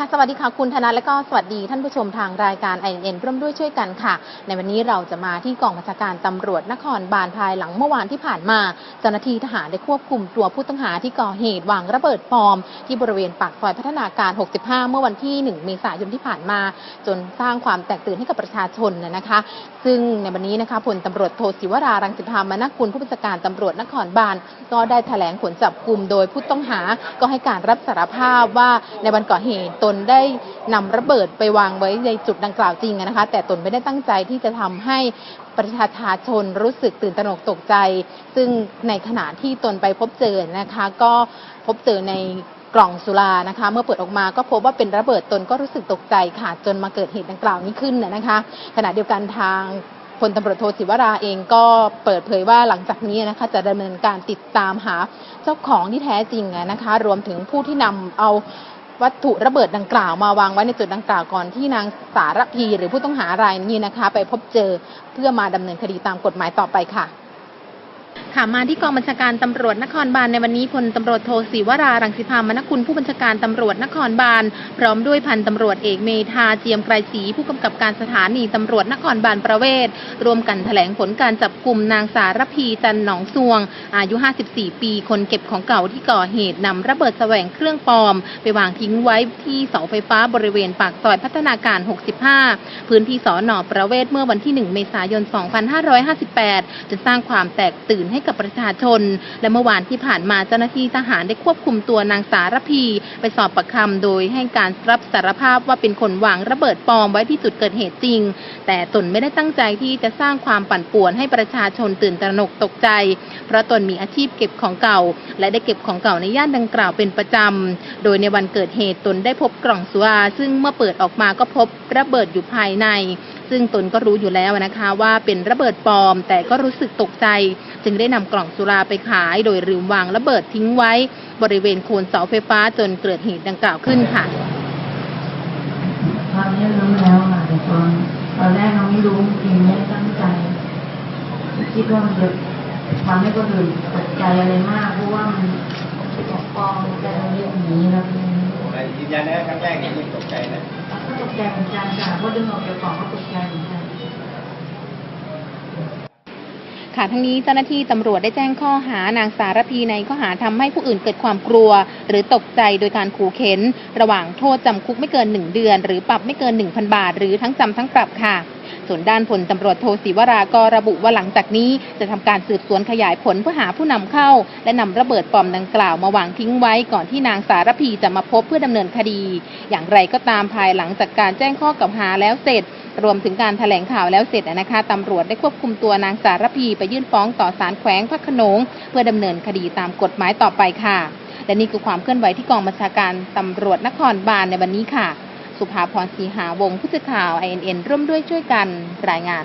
ค่ะสวัสดีค่ะคุณธนาและก็สวัสดีท่านผู้ชมทางรายการ i อ n ร่วมด้วยช่วยกันค่ะ ในวันนี้เราจะมาที่กองบัญชาการตำรวจนครบาลภายหลังเมื่อวานที่ผ่านมาเจ้าหน้าที่ทหารได้ควบคุมตัวผู้ต้องหาที่ก่อเหตุวางระเบิดปลอม ที่บริเวณปากซอยพัฒนาการ 65 เมื่อวันที่ 1 เมษายนที่ผ่านมา จนสร้างความแตกตื่นให้กับประชาชนนะคะ ซึ่งในวันนี้นะคะพลตำรวจโทศิวรารังสิพามนกุลผู้บัญชาการตำรวจนครบาลก็ได้แถลงผลจับกลุ่มโดยผู้ต้องหาก็ให้การรับสารภาพว่าในวันก่อเหตุตนได้นำระเบิดไปวางไว้ในจุดดังกล่าวจริงนะคะ แต่ตนไม่ได้ตั้งใจที่จะทำให้ประชาชนรู้สึกตื่นตระหนกตกใจ ซึ่งในขณะที่ตนไปพบเจอนะคะ ก็พบเจอในกล่องสุรานะคะ เมื่อเปิดออกมาก็พบว่าเป็นระเบิดตนก็รู้สึกตกใจค่ะ จนมาเกิดเหตุดังกล่าวนี้ขึ้นนะคะ ขณะเดียวกันทางพลตำรวจโทศิวราเองก็เปิดเผยว่าหลังจากนี้นะคะจะดำเนินการติดตามหาเจ้าของที่แท้จริงนะคะ รวมถึงผู้ที่นำเอา วัตถุระเบิดดังกล่าวมาวางไว้ในจุดดังกล่าวก่อนที่นางสารพีหรือผู้ต้องหารายนี้นะคะ ไปพบเจอเพื่อมาดำเนินคดีตามกฎหมายต่อไปค่ะ ค่ะมาที่กองบัญชาการตำรวจนครบาลในวันนี้พลตำรวจโทศิวรารังสิพามนกุลผู้บัญชาการตำรวจนครบาลพร้อมด้วยพันตำรวจเอกเมธาเจียมไกรศรีผู้กำกับการสถานีตำรวจนครบาลประเวศรวมกันแถลงผลการจับกลุ่มนางสารพีจันหนองซวง อายุ 54 ปี คนเก็บของเก่าที่ก่อเหตุนำระเบิดแสวงเครื่องปลอม ไปวางทิ้งไว้ที่เสาไฟฟ้าบริเวณปากซอยพัฒนาการ 65 พื้นที่สอนอประเวศเมื่อวันที่ 1 เมษายน 2558 จนสร้างความแตกตื่นให้กับประชาชน และเมื่อวานที่ผ่านมาเจ้าหน้าที่ทหารได้ควบคุมตัวนางสารพี ไปสอบปากคำโดยให้การรับสารภาพว่าเป็นคนวางระเบิดปลอมไว้ที่จุดเกิดเหตุจริง แต่ตนไม่ได้ตั้งใจที่จะสร้างความปั่นป่วนให้ประชาชนตื่นตระหนกตกใจ เพราะตนมีอาชีพเก็บของเก่า และได้เก็บของเก่าในย่านดังกล่าวเป็นประจำ โดยในวันเกิดเหตุตนได้พบกล่องสุราซึ่งเมื่อเปิดออกมาก็พบระเบิดอยู่ภายใน ซึ่งตนก็รู้อยู่แล้วนะคะว่าเป็นระเบิดปลอม แต่ก็รู้สึกตกใจ จึงได้นำกล่องสุราไปขาย โดยลืมวางระเบิดทิ้งไว้ บริเวณโคนเสาไฟฟ้าจนเกิดเหตุดังกล่าวขึ้นค่ะตอนนี้รู้แล้วค่ะแต่ตอนตอนแรกเราไม่รู้จริงไม่ได้ตั้งใจ คิดว่ามันจะทำให้คนอื่นตกใจอะไรมากเพราะว่ามันของปลอมแต่เราเรียกหนีแล้วมันยืนยันนะครั้งแรกนี่ไม่ตกใจนะก็ตกใจเหมือนกันค่ะเพราะดึงออกจากกล่องก็ตกใจเหมือนกัน ค่ะทั้งนี้เจ้าหน้าที่ตำรวจได้แจ้งข้อหานางสารพีในข้อหาทำให้ผู้อื่นเกิดความกลัว หรือตกใจโดยการขู่เข็น ระหว่างโทษจำคุกไม่เกิน 1 เดือน หรือปรับไม่เกิน 1,000 บาท หรือทั้งจำทั้งปรับค่ะ ส่วนด้านพลตำรวจโทศิวราก็ระบุว่าหลังจากนี้จะทำการสืบสวนขยายผลเพื่อหาผู้นำเข้า และนำระเบิดปลอมดังกล่าวมาวางทิ้งไว้ก่อนที่นางสารพีจะมาพบเพื่อดำเนินคดี อย่างไรก็ตามภายหลังจากการแจ้งข้อกล่าวหาแล้วเสร็จรวมถึงการแถลงข่าวแล้วเสร็จนะคะตำรวจได้ควบคุมตัวนางสารพีไปยื่นฟ้องต่อศาลแขวงพระขนง เพื่อดำเนินคดีตามกฎหมายต่อไปค่ะ และนี่คือความเคลื่อนไหวที่กองบัญชาการตำรวจนครบาลในวันนี้ค่ะ สุภาพรศรีหาวงผู้สื่อข่าว INN ร่วมด้วยช่วยกันรายงาน